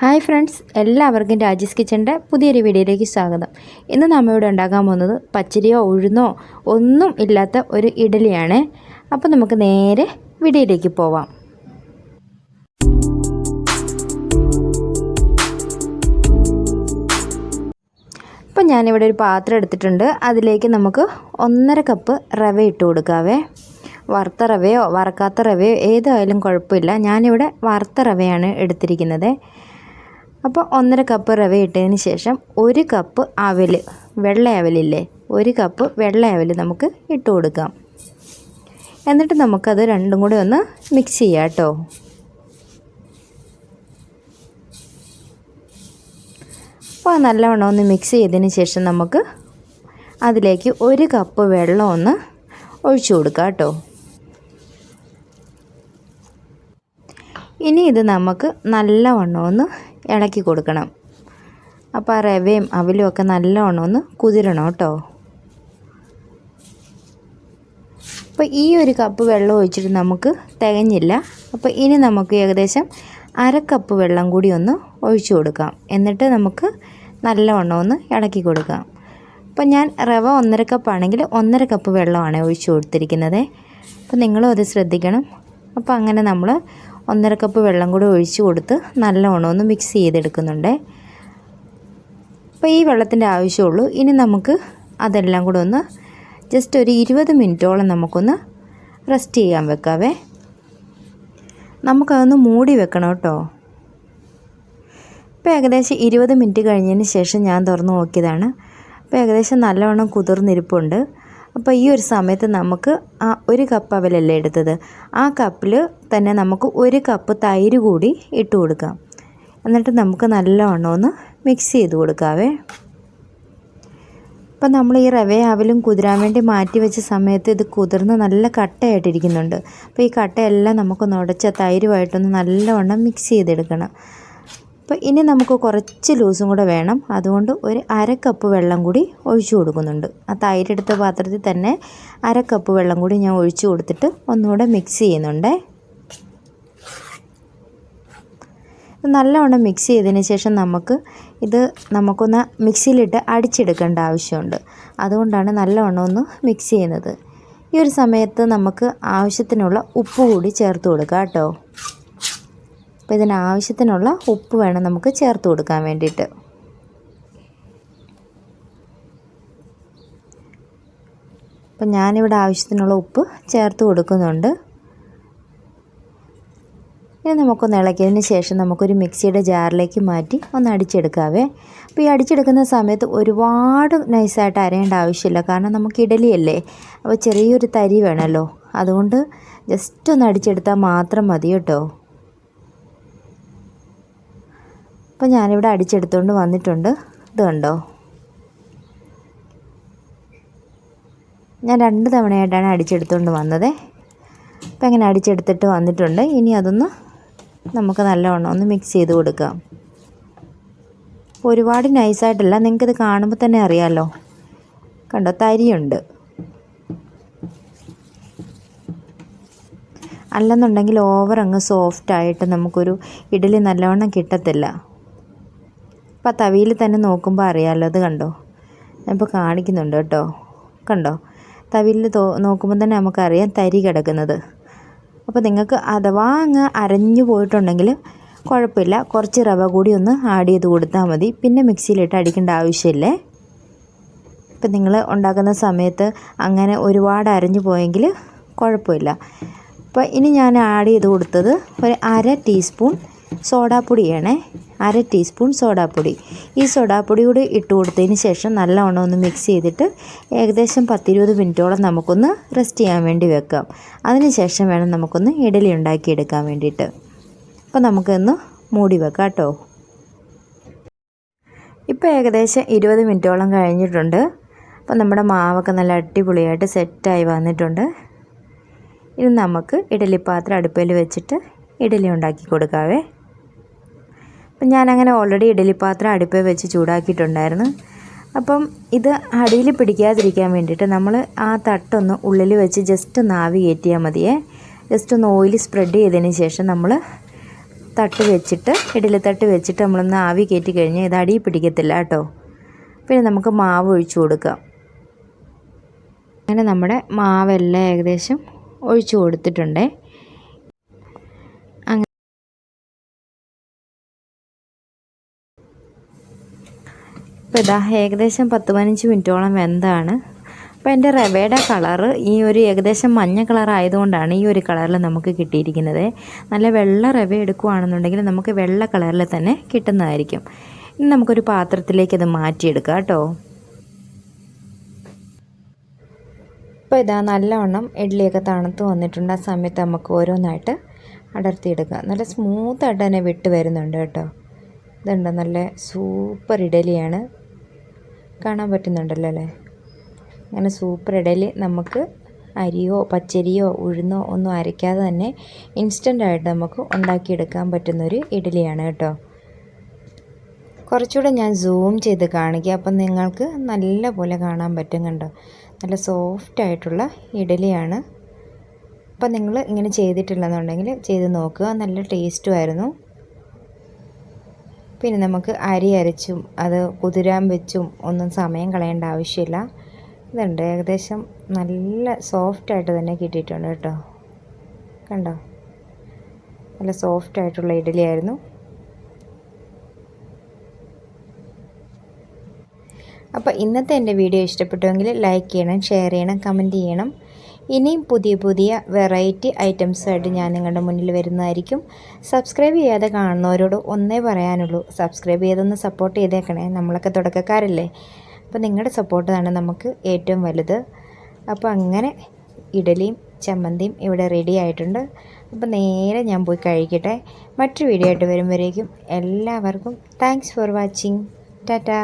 Hi friends എല്ലാവർക്കും രാജീസ് കിച്ചന്റെ പുതിയൊരു വീഡിയോയിലേക്ക് സ്വാഗതം. ഇന്ന് നമ്മൾ ഇവിടെ ഉണ്ടാക്കാൻ പോകുന്നത് പച്ചരിയോ ഉഴുന്നോ ഒന്നും ഇല്ലാത്ത ഒരു ഇഡലിയാണ്. അപ്പോൾ നമുക്ക് നേരെ വീഡിയോയിലേക്ക് പോവാം. ഇപ്പം ഞാനിവിടെ ഒരു പാത്രം എടുത്തിട്ടുണ്ട്. അതിലേക്ക് നമുക്ക് ഒന്നര കപ്പ് റവ ഇട്ട് കൊടുക്കാവേ. വറുത്ത റവയോ വറക്കാത്ത റവയോ ഏതായാലും കുഴപ്പമില്ല. ഞാനിവിടെ വറുത്ത റവയാണ് എടുത്തിരിക്കുന്നത്. അപ്പോൾ ഒന്നര കപ്പ് റവ ഇട്ടതിന് ശേഷം ഒരു കപ്പ് അവൽ വെള്ള അവലില്ലേ? ഒരു കപ്പ് വെള്ള അവൽ നമുക്ക് ഇട്ട് കൊടുക്കാം. എന്നിട്ട് നമുക്കത് രണ്ടും കൂടി ഒന്ന് മിക്സ് ചെയ്യാം കേട്ടോ. അപ്പോൾ നല്ലവണ്ണം ഒന്ന് മിക്സ് ചെയ്തതിന് ശേഷം നമുക്ക് അതിലേക്ക് ഒരു കപ്പ് വെള്ളം ഒന്ന് ഒഴിച്ചു കൊടുക്കാം കേട്ടോ. ഇനി ഇത് നമുക്ക് നല്ലവണ്ണം ഒന്ന് ഇളക്കി കൊടുക്കണം. അപ്പോൾ ആ റവയും അവലും ഒക്കെ നല്ലോണം ഒന്ന് കുതിരണം കേട്ടോ. അപ്പോൾ ഈ ഒരു കപ്പ് വെള്ളം ഒഴിച്ചിട്ട് നമുക്ക് തികഞ്ഞില്ല. അപ്പോൾ ഇനി നമുക്ക് ഏകദേശം അര കപ്പ് വെള്ളം കൂടി ഒന്ന് ഒഴിച്ചു കൊടുക്കാം. എന്നിട്ട് നമുക്ക് നല്ലവണ്ണം ഒന്ന് ഇളക്കി കൊടുക്കാം. അപ്പോൾ ഞാൻ റവ ഒന്നര കപ്പാണെങ്കിൽ ഒന്നര കപ്പ് വെള്ളമാണ് ഒഴിച്ചു കൊടുത്തിരിക്കുന്നത്. അപ്പോൾ നിങ്ങളും അത് ശ്രദ്ധിക്കണം. അപ്പോൾ അങ്ങനെ നമ്മൾ ഒന്നര കപ്പ് വെള്ളം കൂടി ഒഴിച്ചു കൊടുത്ത് നല്ലവണ്ണം ഒന്ന് മിക്സ് ചെയ്തെടുക്കുന്നുണ്ട്. അപ്പോൾ ഈ വെള്ളത്തിന്റെ ആവശ്യമുള്ളൂ. ഇനി നമുക്ക് അതെല്ലാം കൂടെ ഒന്ന് ജസ്റ്റ് ഒരു ഇരുപത് മിനിറ്റോളം നമുക്കൊന്ന് റെസ്റ്റ് ചെയ്യാൻ വെക്കാവേ. നമുക്കതൊന്ന് മൂടി വെക്കണം കേട്ടോ. ഇപ്പോൾ ഏകദേശം ഇരുപത് മിനിറ്റ് കഴിഞ്ഞതിന് ശേഷം ഞാൻ തുറന്ന് നോക്കിയതാണ്. അപ്പോൾ ഏകദേശം നല്ലവണ്ണം കുതിർന്നിരിപ്പുണ്ട്. അപ്പോൾ ഈ ഒരു സമയത്ത് നമുക്ക് ആ ഒരു കപ്പ് അവലല്ലേ എടുത്തത്? ആ കപ്പിൽ തന്നെ നമുക്ക് ഒരു കപ്പ് തൈര് കൂടി ഇട്ട് കൊടുക്കാം. എന്നിട്ട് നമുക്ക് നല്ലവണ്ണം ഒന്ന് മിക്സ് ചെയ്ത് കൊടുക്കാവേ. അപ്പം നമ്മൾ ഈ റവ അവലും കുതിരാൻ വേണ്ടി മാറ്റി വെച്ച സമയത്ത് ഇത് കുതിർന്ന് നല്ല കട്ടയായിട്ടിരിക്കുന്നുണ്ട്. അപ്പോൾ ഈ കട്ടയെല്ലാം നമുക്കൊന്ന് ഉടച്ച തൈരുമായിട്ടൊന്ന് നല്ലവണ്ണം മിക്സ് ചെയ്തെടുക്കണം. അപ്പോൾ ഇനി നമുക്ക് കുറച്ച് ലൂസും കൂടെ വേണം. അതുകൊണ്ട് ഒരു അര കപ്പ് വെള്ളം കൂടി ഒഴിച്ചു കൊടുക്കുന്നുണ്ട്. ആ തൈരെടുത്ത പാത്രത്തിൽ തന്നെ അര കപ്പ് വെള്ളം കൂടി ഞാൻ ഒഴിച്ചു കൊടുത്തിട്ട് ഒന്നുകൂടെ മിക്സ് ചെയ്യുന്നുണ്ട്. നല്ലവണ്ണം മിക്സ് ചെയ്തതിന് ശേഷം നമുക്ക് ഇത് നമുക്കൊന്ന് മിക്സിയിലിട്ട് അടിച്ചെടുക്കേണ്ട ആവശ്യമുണ്ട്. അതുകൊണ്ടാണ് നല്ലവണ്ണം ഒന്ന് മിക്സ് ചെയ്യുന്നത്. ഈ ഒരു സമയത്ത് നമുക്ക് ആവശ്യത്തിനുള്ള ഉപ്പ് കൂടി ചേർത്ത് കൊടുക്കാം കേട്ടോ. അപ്പോൾ ഇതിനാവശ്യത്തിനുള്ള ഉപ്പ് വേണം നമുക്ക് ചേർത്ത് കൊടുക്കാൻ വേണ്ടിയിട്ട്. അപ്പം ഞാനിവിടെ ആവശ്യത്തിനുള്ള ഉപ്പ് ചേർത്ത് കൊടുക്കുന്നുണ്ട്. ഇനി നമുക്കൊന്ന് ഇളക്കിയതിന് ശേഷം നമുക്കൊരു മിക്സിയുടെ ജാറിലേക്ക് മാറ്റി ഒന്ന് അടിച്ചെടുക്കാവേ. അപ്പോൾ ഈ അടിച്ചെടുക്കുന്ന സമയത്ത് ഒരുപാട് നൈസായിട്ട് അരയേണ്ട ആവശ്യമില്ല കാരണം നമുക്ക് ഇഡലിയല്ലേ? അപ്പോൾ ചെറിയൊരു തരി വേണമല്ലോ. അതുകൊണ്ട് ജസ്റ്റ് ഒന്ന് അടിച്ചെടുത്താൽ മാത്രം മതി കേട്ടോ. അപ്പോൾ ഞാനിവിടെ അടിച്ചെടുത്തുകൊണ്ട് വന്നിട്ടുണ്ട്. ഇത് കണ്ടോ? ഞാൻ രണ്ട് തവണയായിട്ടാണ് അടിച്ചെടുത്തുകൊണ്ട് വന്നത്. അപ്പോൾ അങ്ങനെ അടിച്ചെടുത്തിട്ട് വന്നിട്ടുണ്ട്. ഇനി അതൊന്ന് നമുക്ക് നല്ലവണ്ണം ഒന്ന് മിക്സ് ചെയ്ത് കൊടുക്കാം. ഒരുപാട് നൈസായിട്ടല്ല നിങ്ങൾക്കിത് കാണുമ്പോൾ തന്നെ അറിയാമല്ലോ കണ്ടോ? തരിയുണ്ട്. അല്ലെന്നുണ്ടെങ്കിൽ ഓവർ അങ്ങ് സോഫ്റ്റായിട്ട് നമുക്കൊരു ഇഡലി നല്ലവണ്ണം കിട്ടത്തില്ല. അപ്പോൾ ആ തവിയിൽ തന്നെ നോക്കുമ്പോൾ അറിയാമല്ലോ അത് കണ്ടോ? ഞാനിപ്പോൾ കാണിക്കുന്നുണ്ട് കേട്ടോ. കണ്ടോ? തവിയിൽ തോ നോക്കുമ്പോൾ തന്നെ നമുക്കറിയാം തരി കിടക്കുന്നത്. അപ്പോൾ നിങ്ങൾക്ക് അഥവാ അങ്ങ് അരഞ്ഞു പോയിട്ടുണ്ടെങ്കിൽ കുഴപ്പമില്ല. കുറച്ച് റവ കൂടി ഒന്ന് ആഡ് ചെയ്ത് കൊടുത്താൽ മതി. പിന്നെ മിക്സിയിലിട്ട് അടിക്കേണ്ട ആവശ്യമില്ലേ? ഇപ്പം നിങ്ങൾ ഉണ്ടാക്കുന്ന സമയത്ത് അങ്ങനെ ഒരുപാട് അരഞ്ഞു പോയെങ്കിൽ കുഴപ്പമില്ല. അപ്പോൾ ഇനി ഞാൻ ആഡ് ചെയ്ത് കൊടുത്തത് ഒരു അര ടീസ്പൂൺ സോഡാപ്പൊടിയാണേ അര ടീസ്പൂൺ സോഡാപ്പൊടി. ഈ സോഡാപ്പൊടി കൂടി ഇട്ട് കൊടുത്തതിന് ശേഷം നല്ലവണ്ണം ഒന്ന് മിക്സ് ചെയ്തിട്ട് ഏകദേശം പത്തിരുപത് മിനിറ്റോളം നമുക്കൊന്ന് റെസ്റ്റ് ചെയ്യാൻ വേണ്ടി വെക്കാം. അതിന് ശേഷം വേണം നമുക്കൊന്ന് ഇഡലി ഉണ്ടാക്കിയെടുക്കാൻ വേണ്ടിയിട്ട്. അപ്പോൾ നമുക്കൊന്ന് മൂടി വെക്കാം കേട്ടോ. ഇപ്പോൾ ഏകദേശം ഇരുപത് മിനിറ്റോളം കഴിഞ്ഞിട്ടുണ്ട്. അപ്പോൾ നമ്മുടെ മാവൊക്കെ നല്ല അടിപൊളിയായിട്ട് സെറ്റായി വന്നിട്ടുണ്ട്. ഇനി നമുക്ക് ഇഡലി പാത്രം അടുപ്പിൽ വെച്ചിട്ട് ഇഡലി ഉണ്ടാക്കി കൊടുക്കാവേ. അപ്പം ഞാനങ്ങനെ ഓൾറെഡി ഇഡലി പാത്രം അടുപ്പിൽ വെച്ച് ചൂടാക്കിയിട്ടുണ്ടായിരുന്നു. അപ്പം ഇത് അടിയിൽ പിടിക്കാതിരിക്കാൻ വേണ്ടിയിട്ട് നമ്മൾ ആ തട്ടൊന്ന് ഉള്ളിൽ വെച്ച് ജസ്റ്റ് ഒന്ന് ആവി കയറ്റിയാൽ മതിയേ. ജസ്റ്റ് ഒന്ന് ഓയിൽ സ്പ്രെഡ് ചെയ്തതിന് ശേഷം നമ്മൾ തട്ട് വെച്ചിട്ട് ഇഡലി തട്ട് വെച്ചിട്ട് നമ്മളൊന്ന് ആവി കയറ്റി കഴിഞ്ഞാൽ ഇത് അടിയിൽ പിടിക്കത്തില്ല കേട്ടോ. പിന്നെ നമുക്ക് മാവ് ഒഴിച്ചു കൊടുക്കാം. അങ്ങനെ നമ്മുടെ മാവെല്ലാം ഏകദേശം ഒഴിച്ചു കൊടുത്തിട്ടുണ്ടേ. ഇപ്പോൾ ഇതാ ഏകദേശം പത്ത് പതിനഞ്ച് മിനിറ്റോളം വെന്താണ്. അപ്പോൾ എന്റെ റവയുടെ കളറ് ഈ ഒരു ഏകദേശം മഞ്ഞ കളർ ആയതുകൊണ്ടാണ് ഈ ഒരു കളറിൽ നമുക്ക് കിട്ടിയിരിക്കുന്നത്. നല്ല വെള്ള റവ എടുക്കുകയാണെന്നുണ്ടെങ്കിൽ നമുക്ക് വെള്ള കളറിൽ തന്നെ കിട്ടുന്നതായിരിക്കും. ഇനി നമുക്കൊരു പാത്രത്തിലേക്ക് അത് മാറ്റിയെടുക്കാം കേട്ടോ. ഇപ്പോൾ ഇതാ നല്ലവണ്ണം ഇഡ്ഡലിയൊക്കെ തണുത്ത് വന്നിട്ടുണ്ട്. ആ സമയത്ത് നമുക്ക് ഓരോന്നായിട്ട് അടർത്തിയെടുക്കുക നല്ല സ്മൂത്തായിട്ട് തന്നെ വിട്ട് വരുന്നുണ്ട് കേട്ടോ. ഇതുണ്ട് നല്ല സൂപ്പർ ഇഡലിയാണ്. കാണാൻ പറ്റുന്നുണ്ടല്ലോ അല്ലേ? അങ്ങനെ സൂപ്പർ ഇടയിൽ നമുക്ക് അരിയോ പച്ചരിയോ ഉഴുന്നോ ഒന്നും അരയ്ക്കാതെ തന്നെ ഇൻസ്റ്റന്റായിട്ട് നമുക്ക് ഉണ്ടാക്കിയെടുക്കാൻ പറ്റുന്നൊരു ഇഡലിയാണ് കേട്ടോ. കുറച്ചുകൂടെ ഞാൻ സൂം ചെയ്ത് കാണിക്കുക അപ്പം നിങ്ങൾക്ക് നല്ല പോലെ കാണാൻ പറ്റും കണ്ടോ? നല്ല സോഫ്റ്റ് ആയിട്ടുള്ള ഇഡലിയാണ് അപ്പം നിങ്ങൾ ഇങ്ങനെ ചെയ്തിട്ടില്ലെന്നുണ്ടെങ്കിൽ ചെയ്ത് നോക്കുക. നല്ല ടേസ്റ്റുമായിരുന്നു പിന്നെ നമുക്ക് അരി അരച്ചും അത് കുതിരാൻ വെച്ചും ഒന്നും സമയം കളയേണ്ട ആവശ്യമില്ല. ഇതുണ്ട് ഏകദേശം നല്ല സോഫ്റ്റായിട്ട് തന്നെ കിട്ടിയിട്ടുണ്ട് കേട്ടോ. കണ്ടോ? നല്ല സോഫ്റ്റ് ആയിട്ടുള്ള ഇഡലിയായിരുന്നു അപ്പോൾ ഇന്നത്തെ എന്റെ വീഡിയോ ഇഷ്ടപ്പെട്ടുവെങ്കിൽ ലൈക്ക് ചെയ്യണം ഷെയർ ചെയ്യണം കമന്റ് ചെയ്യണം. ഇനിയും പുതിയ പുതിയ വെറൈറ്റി ഐറ്റംസായിട്ട് ഞാൻ നിങ്ങളുടെ മുന്നിൽ വരുന്നതായിരിക്കും. സബ്സ്ക്രൈബ് ചെയ്യാതെ കാണുന്നവരോട് ഒന്നേ പറയാനുള്ളൂ. സബ്സ്ക്രൈബ് ചെയ്തൊന്ന് സപ്പോർട്ട് ചെയ്തേക്കണേ. നമ്മളൊക്കെ തുടക്കക്കാരല്ലേ? അപ്പോൾ നിങ്ങളുടെ സപ്പോർട്ടാണ് നമുക്ക് ഏറ്റവും വലുത്. അപ്പോൾ അങ്ങനെ ഇഡലിയും ചമ്മന്തിയും ഇവിടെ റെഡി ആയിട്ടുണ്ട്. അപ്പോൾ നേരെ ഞാൻ പോയി കഴിക്കട്ടെ. മറ്റൊരു വീഡിയോ ആയിട്ട് വരുമ്പോഴേക്കും എല്ലാവർക്കും താങ്ക്സ് ഫോർ വാച്ചിങ് ടാറ്റാ.